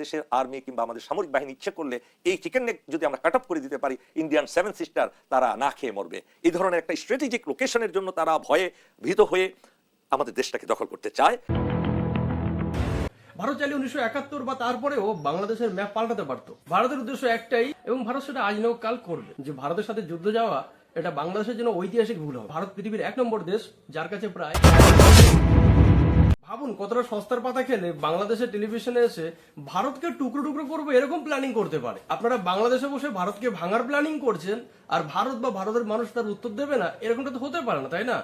বাংলাদেশের আর্মি কিংবা আমাদের সামরিক বাহিনী ইচ্ছে করলে এই চিকেন নেক যদি আমরা কাট অফ করে দিতে পারি ইন্ডিয়ান সেভেন সিস্টার তারা না খেয়ে মরবে। এই ধরনের একটা স্ট্র্যাটেজিক লোকেশনের জন্য তারা ভয়ে ভীত হয়ে আমাদের দেশটাকে দখল করতে চায়। ভারত চাইলে উনিশশো একাত্তর বা তারপরেও বাংলাদেশের ম্যাপ পাল্টাতে পারত। ভারতের উদ্দেশ্য একটাই এবং ভারত সেটা আজ নাও কাল করবে। যে ভারতের সাথে যুদ্ধ যাওয়া, এটা বাংলাদেশের জন্য ঐতিহাসিক ভুল হবে। ভারত পৃথিবীর এক নম্বর দেশ, যার কাছে প্রায় ভাবুন, কতটা সস্তার পাতা খেলে বাংলাদেশের টেলিভিশনে এসে ভারতকে টুকরো টুকরো করব, এরকম প্ল্যানিং করতে পারে। আপনারা বাংলাদেশে বসে ভারতকে ভাঙার প্ল্যানিং করছেন, আর ভারত বা ভারতের মানুষ তার উত্তর দেবে না, এরকমটা তো হতে পারে না, তাই না?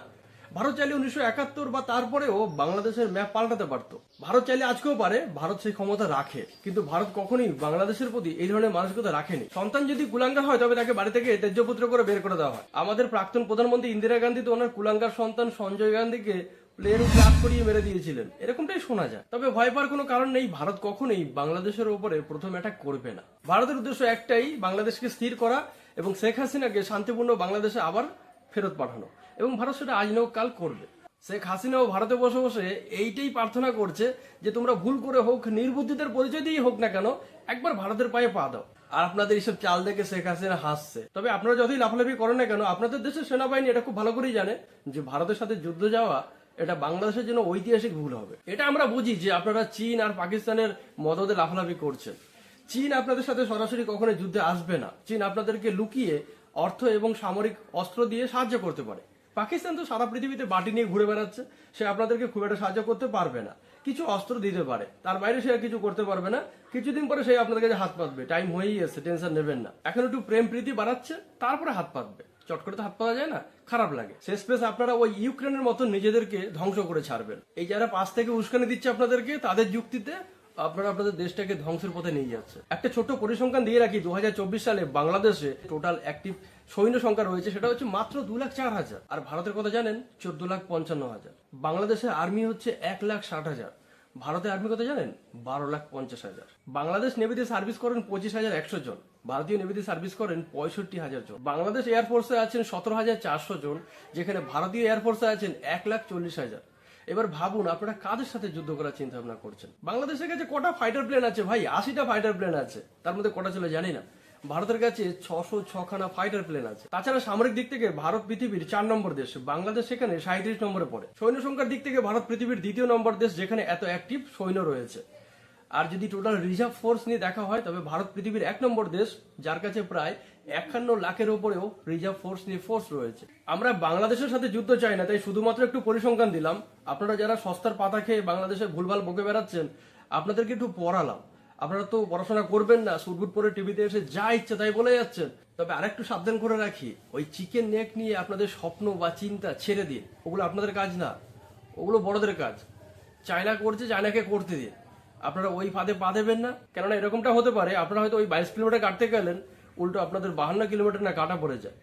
ভারত চাইলে উনিশশো একাত্তর বা তারপরেও বাংলাদেশের ম্যাপ পাল্টাতে পারত। ভারত চাইলে আজকেও পারে, ভারত সেই ক্ষমতা রাখে। কিন্তু ভারত কখনোই বাংলাদেশের প্রতি এই ধরনের মানসিকতা রাখেনি। সন্তান যদি কুলাঙ্গার হয়, তবে তাকে বাড়ি থেকে তেজ্যপুত্র করে বের করে দেওয়া হয়। আমাদের প্রাক্তন প্রধানমন্ত্রী ইন্দিরা গান্ধী তো ওনার কুলাঙ্গার সন্তান সঞ্জয় গান্ধীকে প্লেন ক্লাস করিয়ে মেরে দিয়েছিলেন। এরকমটাই শোনা যায়। তবে ভয় পাওয়ার কোনো কারণ নেই। ভারত কখনোই বাংলাদেশের উপরে প্রথম অ্যাটাক করবে না। ভারতের উদ্দেশ্য একটাই বাংলাদেশকে স্থির করা এবং শেখ হাসিনাকে শান্তিপূর্ণ বাংলাদেশে আবার ফেরত পাঠানো। এবং ভারত সেটা আজ নাও কাল করবে। শেখ হাসিনাও ভারতে বসে বসে এইটাই প্রার্থনা করছে যে তোমরা ভুল করে হোক, নির্বুদ্ধিতার পরিচয় দিয়েই হোক না কেন, একবার ভারতের পায়ে পা দাও। আর আপনাদের এইসব চাল দেখে শেখ হাসিনা হাসছে। তবে আপনারা যতই লাফালাফি করেন না কেন, আপনাদের দেশের সেনাবাহিনী এটা খুব ভালো করেই জানে যে ভারতের সাথে যুদ্ধ যাওয়া এটা বাংলাদেশের জন্য ঐতিহাসিক ভুল হবে। এটা আমরা বুঝি যে আপনারা চীন আর পাকিস্তানের মদদে লাফালাফি করছেন। চীন আপনাদের সাথে সরাসরি কখনো যুদ্ধে আসবে না। চীন আপনাদেরকে লুকিয়ে অর্থ এবং সামরিক অস্ত্র দিয়ে সাহায্য করতে পারে। পাকিস্তান তো সারা পৃথিবীতে বাটি নিয়ে ঘুরে বেড়াচ্ছে। সে আপনাদেরকে খুব একটা সাহায্য করতে পারবে না। কিছু অস্ত্র দিতে পারে। তার বাইরে সে আর কিছু করতে পারবে না। কিছুদিন পরে সে আপনাদের কাছে হাত পাতবে। টাইম হয়েই এসে টেনশন নেবেন না। এখন একটু প্রেম প্রীতি বাড়াচ্ছে, তারপরে হাত পাতবে। চট করে তো হাত পাওয়া যায় না, খারাপ লাগে। শেষ পেশ আপনারা ওই ইউক্রেনের মতো নিজেদেরকে ধ্বংস করে ছাড়বেন। এই যারা পাশ থেকে উস্কানি দিচ্ছে আপনাদেরকে, তাদের যুক্তিতে আপনারা আপনাদের দেশটাকে ধ্বংসের পথে নিয়ে যাচ্ছে। একটা ছোট্ট পরিসংখ্যান দিয়ে রাখি, দু হাজার চব্বিশ সালে বাংলাদেশে টোটাল অ্যাক্টিভ সৈন্য সংখ্যা রয়েছে, সেটা হচ্ছে মাত্র দু লাখ চার হাজার। আর ভারতের কথা জানেন, চোদ্দ লাখ পঞ্চান্ন হাজার। বাংলাদেশের আর্মি হচ্ছে এক লাখ ষাট হাজার। ভারতের আর্মি কথা জানেন, বারো লাখ পঞ্চাশ হাজার। বাংলাদেশ নেভিতে সার্ভিস করেন পঁচিশ হাজার একশো জন। ভারতীয় নেভিতে সার্ভিস করেন পঁয়ষট্টি হাজার জন। বাংলাদেশ এয়ারফোর্সে আছেন সতেরো হাজার চারশো জন, যেখানে ভারতীয় এয়ারফোর্সে আছেন এক লাখ চল্লিশ হাজার। এবার ভাবুন আপনারা কাদের সাথে যুদ্ধ করার চিন্তা ভাবনা করছেন? বাংলাদেশের কাছে কটা ফাইটার প্লেন আছে ভাই? আশিটা ফাইটার প্লেন আছে। তার মধ্যে কটা ছিল জানি না। ভারতের কাছে ছশো ছখানা ফাইটার প্লেন আছে। তাছাড়া সামরিক দিক থেকে ভারত পৃথিবীর চার নম্বর দেশ। বাংলাদেশ সেখানে সাঁত্রিশ নম্বরে পড়ে। সৈন্য সংখ্যার দিক থেকে ভারত পৃথিবীর দ্বিতীয় নম্বর দেশ, যেখানে এত অ্যাক্টিভ সৈন্য রয়েছে। আর যদি টোটাল রিজার্ভ ফোর্স নিয়ে দেখা হয়, তবে ভারত পৃথিবীর এক নম্বর দেশ, যার কাছে প্রায় একান্ন লাখের ওপরেও রিজার্ভ ফোর্স নিয়ে ফোর্স রয়েছে। আমরা বাংলাদেশের সাথে যুদ্ধ চাই না, তাই শুধুমাত্র একটু পরিসংখ্যান দিলাম। আপনারা যারা সস্তার পাতা খেয়ে বাংলাদেশে ভুলভাল বকে বেড়াচ্ছেন, আপনাদেরকে একটু পড়ালাম। আপনারা তো পড়াশোনা করবেন না সুটবুট পরে টিভিতে এসে যা ইচ্ছে তাই বলে যাচ্ছেন। তবে আরেকটু সাবধান করে রাখি, ওই চিকেন নেক নিয়ে আপনাদের স্বপ্ন বা চিন্তা ছেড়ে দিন। ওগুলো আপনাদের কাজ না, ওগুলো বড়দের কাজ। চায়না করছে, চায়নাকে করতে দিন। আপনারা ওই ফাঁদে পা দেবেন না। কেননা এরকমটা হতে পারে, আপনারা হয়তো ওই বাইশ কিলোমিটার কাটতে গেলেন, উল্টো আপনাদের বাহান্ন কিলোমিটার না কাটা পড়ে যায়।